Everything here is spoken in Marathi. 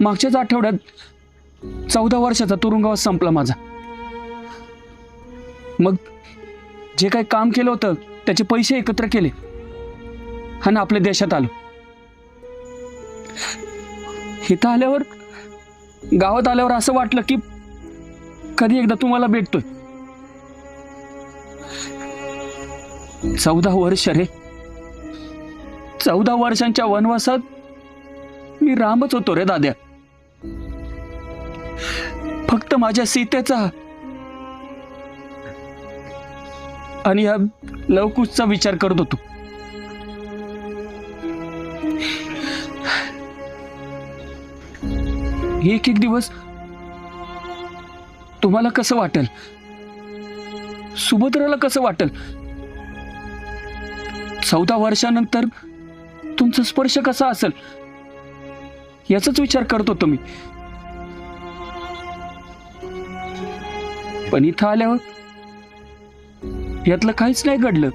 मागच्याच आठवड्यात चौदा वर्षाचा तुरुंगवास संपला माझा. मग जे काही काम केलं होतं त्याचे पैसे एकत्र केले आणि आपल्या देशात आलो. इथं आल्यावर गावात आल्यावर असं वाटलं की कधी एकदा तुम्हाला भेटतोय. चौदा वर्ष रे. चौदा वर्षांच्या वनवासात मी रामच होतो रे दाद्या. फक्त माझ्या सीतेचा. आणि या लवकुशचा विचार करत होतो. एक एक दिवस तुम्हाला कसं वाटेल? सुभद्राला कसं वाटेल? चौदा वर्षानंतर तुमचा स्पर्श कसा असेल? याचाच विचार करत होतो मी. पण इथं आल्यावर यातलं काहीच नाही घडलं.